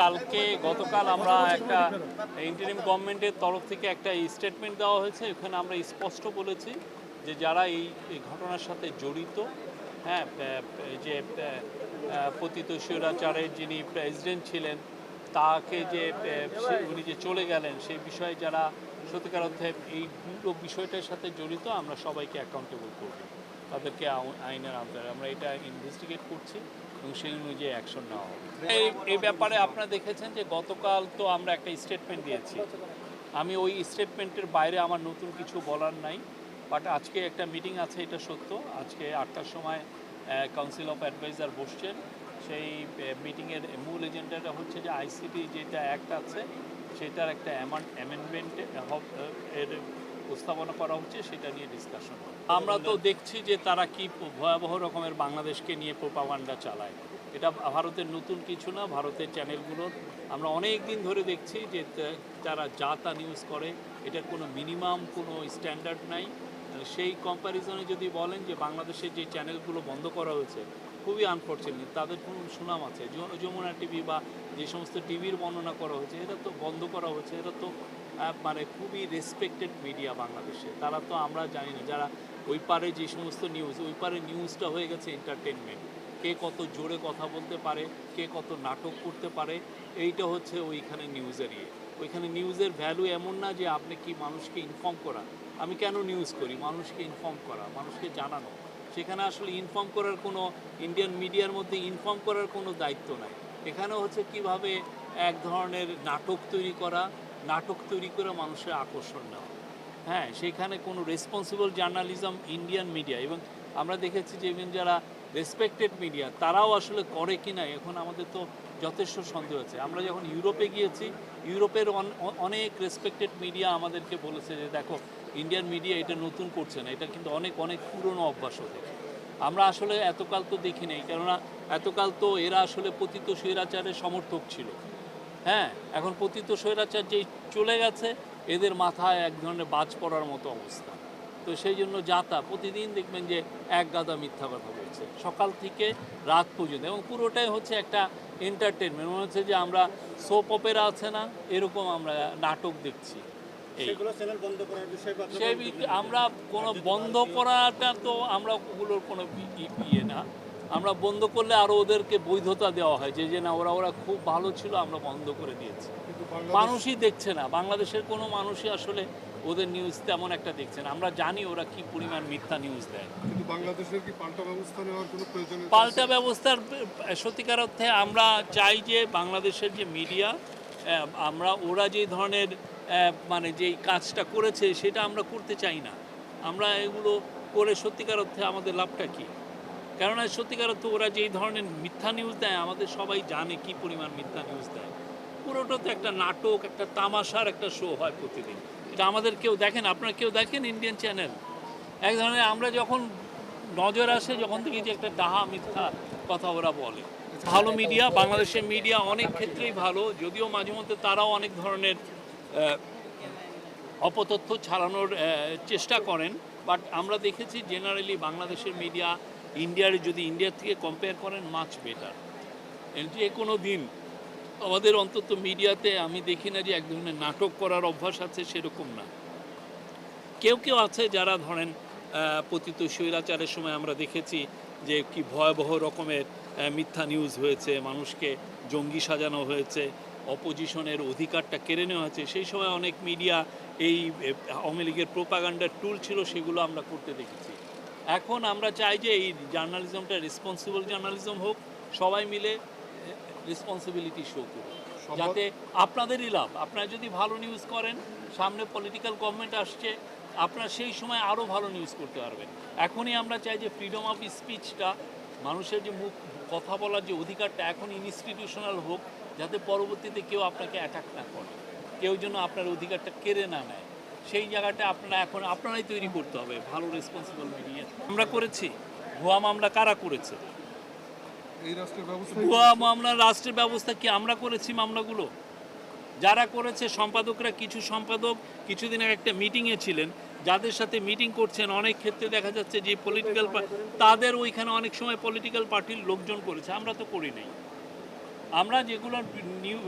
কালকে গতকাল আমরা একটা ইন্টারিম গভর্নমেন্টের তরফ থেকে একটা স্টেটমেন্ট দেওয়া হয়েছে ওখানে আমরা স্পষ্ট বলেছি যে যারা এই ঘটনার সাথে জড়িত হ্যাঁ যে পতিত স্বৈরাচারের যিনি প্রেসিডেন্ট ছিলেন, তাকে যে উনি যে চলে গেলেন সেই বিষয়ে যারা সত্যিকার অর্থে এই পুরো বিষয়টার সাথে জড়িত, আমরা সবাইকে অ্যাকাউন্টেবল করব। তাদেরকে আইনের আমরা এটা ইনভেস্টিগেট করছি। এবং সেই অনুযায়ী অ্যাকশন নেওয়া হবে। এই এই ব্যাপারে আপনারা দেখেছেন যে গতকাল তো আমরা একটা স্টেটমেন্ট দিয়েছি। আমি ওই স্টেটমেন্টের বাইরে আমার নতুন কিছু বলার নাই বাট আজকে একটা মিটিং আছে, এটা সত্য। আজকে আটটার সময় কাউন্সিল অফ অ্যাডভাইজার বসছেন। সেই মিটিংয়ের মূল এজেন্ডাটা হচ্ছে যে আইসিটি যেটা অ্যাক্ট আছে, সেটার একটা অ্যামেন্ডমেন্ট এর উপস্থাপনা করা হচ্ছে সেটা নিয়ে ডিসকাশন আমরা তো দেখছি যে তারা কি ভয়াবহ রকমের বাংলাদেশকে নিয়ে প্রোপাগান্ডা চালায়। এটা ভারতের নতুন কিছু না ভারতের চ্যানেলগুলোর আমরা অনেক দিন ধরে দেখছি যে তারা যা তা নিউজ করে এটার কোনো মিনিমাম কোনো স্ট্যান্ডার্ড নাই। সেই কম্প্যারিজনে যদি বলেন যে বাংলাদেশের যে চ্যানেলগুলো বন্ধ করা হয়েছে খুবই আনফর্চুনেট তাদের কোনো সুনাম আছে? যমুনা টিভি বা যে সমস্ত টিভির বর্ণনা করা হয়েছে এটা তো বন্ধ করা হয়েছে এটা তো মানে খুবই রেসপেক্টেড মিডিয়া বাংলাদেশে। তারা তো আমরা জানি না, যারা ওই পারে যে সমস্ত নিউজ ওই পারে নিউজটা হয়ে গেছে এন্টারটেনমেন্ট কে কত জোরে কথা বলতে পারে, কে কত নাটক করতে পারে, এইটা হচ্ছে ওইখানে নিউজের ইয়ে। ওইখানে নিউজের ভ্যালু এমন না যে আপনি কি মানুষকে ইনফর্ম করা। আমি কেন নিউজ করি? মানুষকে ইনফর্ম করা, মানুষকে জানানো। সেখানে আসলে ইনফর্ম করার কোনো ইন্ডিয়ান মিডিয়ার মধ্যে ইনফর্ম করার কোনো দায়িত্ব নাই। এখানে হচ্ছে কীভাবে এক ধরনের নাটক তৈরি করা নাটক তৈরি করে মানুষের আকর্ষণ নেওয়া। হ্যাঁ সেখানে কোনো রেসপন্সিবল জার্নালিজম ইন্ডিয়ান মিডিয়া এবং আমরা দেখেছি যে ইভেন যারা রেসপেক্টেড মিডিয়া তারাও আসলে করে কি না এখন আমাদের তো যথেষ্ট সন্দেহ আছে। আমরা যখন ইউরোপে গিয়েছি, ইউরোপের অন- অনেক রেসপেক্টেড মিডিয়া আমাদেরকে বলেছে যে দেখো ইন্ডিয়ান মিডিয়া এটা নতুন করছে না, এটা কিন্তু অনেক অনেক পুরনো অভ্যাস ওদের। আমরা আসলে এতকাল তো দেখি নাই কেননা এতকাল তো এরা আসলে পতিত স্বৈরাচারের সমর্থক ছিল। হ্যাঁ এখন পতিত স্বৈরাচার যেই চলে গেছে এদের মাথায় এক ধরনের বাজ পড়ার মতো অবস্থা। তো সেই জন্য যাতা প্রতিদিন দেখবেন যে এক গাদা মিথ্যা কথা বলছে। সকাল থেকে রাত পর্যন্ত এবং পুরোটাই হচ্ছে একটা এন্টারটেনমেন্ট মনে হচ্ছে যে আমরা সোপ অপেরা আছে না এরকম আমরা নাটক দেখছি। সেই আমরা কোনো বন্ধ করাটা তো আমরা ওগুলোর কোনো ইয়ে না। আমরা বন্ধ করলে আরও ওদেরকে বৈধতা দেওয়া হয় যে যে না ওরা ওরা খুব ভালো ছিল আমরা বন্ধ করে দিয়েছি। মানুষই দেখছে না। বাংলাদেশের কোনো মানুষই আসলে ওদের নিউজ তেমন একটা দেখছে না। আমরা জানি ওরা কি পরিমাণ মিথ্যা নিউজ দেয়। কিন্তু বাংলাদেশের কি পাল্টা ব্যবস্থা নেওয়ার কোনো প্রয়োজন পাল্টা ব্যবস্থার সত্যিকার অর্থে আমরা চাই যে বাংলাদেশের যে মিডিয়া আমরা ওরা যে ধরনের মানে যেই কাজটা করেছে সেটা আমরা করতে চাই না। আমরা এগুলো করে সত্যিকার অর্থে আমাদের লাভটা কী? কেননা সত্যিকার অর্থে ওরা যেই ধরনের মিথ্যা নিউজ দেয়, আমাদের সবাই জানে কি পরিমাণ মিথ্যা নিউজ দেয়। পুরোটা তো একটা নাটক, একটা তামাশার একটা শো হয় প্রতিদিন। এটা আমাদের কেউ দেখেন, আপনারা কেউ দেখেন ইন্ডিয়ান চ্যানেল এক ধরনের আমরা যখন নজর আসে, যখন থেকে যে একটা ডাহা মিথ্যা কথা ওরা বলে। ভালো মিডিয়া বাংলাদেশের মিডিয়া অনেক ক্ষেত্রেই ভালো, যদিও মাঝে মধ্যে তারাও অনেক ধরনের অপতথ্য ছাড়ানোর চেষ্টা করেন। বাট আমরা দেখেছি জেনারেলি বাংলাদেশের মিডিয়া ইন্ডিয়ার যদি ইন্ডিয়ার থেকে কম্পেয়ার করেন মাছ বেটার যে কোনো দিন, আমাদের অন্তত মিডিয়াতে আমি দেখি না যে এক ধরনের নাটক করার অভ্যাস আছে সেরকম না। কেউ কেউ আছে যারা ধরেন পতিত স্বৈরাচারের সময় আমরা দেখেছি যে কি ভয়াবহ রকমের মিথ্যা নিউজ হয়েছে, মানুষকে জঙ্গি সাজানো হয়েছে অপোজিশনের অধিকারটা কেড়ে নেওয়া হয়েছে। সেই সময় অনেক মিডিয়া এই আওয়ামী লীগের প্রোপাগান্ডার টুল ছিল, সেগুলো আমরা করতে দেখেছি। এখন আমরা চাই যে এই জার্নালিজমটা রেসপন্সিবল জার্নালিজম হোক সবাই মিলে রেসপন্সিবিলিটি শো করুক। যাতে আপনাদেরই লাভ। আপনারা যদি ভালো নিউজ করেন সামনে পলিটিক্যাল গভর্নমেন্ট আসছে আপনারা সেই সময় আরও ভালো নিউজ করতে পারবেন। এখনই আমরা চাই যে ফ্রিডম অফ স্পিচটা মানুষের যে মুখ কথা বলার যে অধিকারটা এখন ইনস্টিটিউশনাল হোক যাতে পরবর্তীতে কেউ আপনাকে অ্যাটাক না করে। কেউ যেন আপনার অধিকারটা কেড়ে না নেয়। সেই জায়গাটা আপনারা এখন আপনারাই তৈরি করতে হবে ভালো রেসপন্সিবল মিডিয়া আমরা করেছি। ভুয়া মামলা কারা করেছে? ভুয়া মামলা রাষ্ট্রের ব্যবস্থা কি? আমরা করেছি মামলাগুলো। যারা করেছে সম্পাদকরা কিছু সম্পাদক কিছুদিন আগে একটা মিটিংয়ে ছিলেন। যাদের সাথে মিটিং করছেন অনেক ক্ষেত্রে দেখা যাচ্ছে যে পলিটিক্যাল তাদের ওইখানে অনেক সময় পলিটিক্যাল পার্টির লোকজন করেছে। আমরা তো করি নাই। আমরা যেগুলো নিউ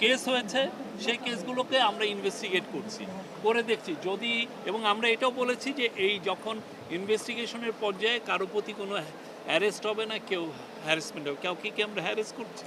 কেস হয়েছে, সেই কেসগুলোকে আমরা ইনভেস্টিগেট করছি। করে দেখছি। যদি, এবং আমরা এটাও বলেছি যে এই যখন ইনভেস্টিগেশনের পর্যায়ে কারও প্রতি কোনো অ্যারেস্ট হবে না, কেউ হ্যারাসমেন্ট হবে। কাউকে কি আমরা হ্যারেস করছি?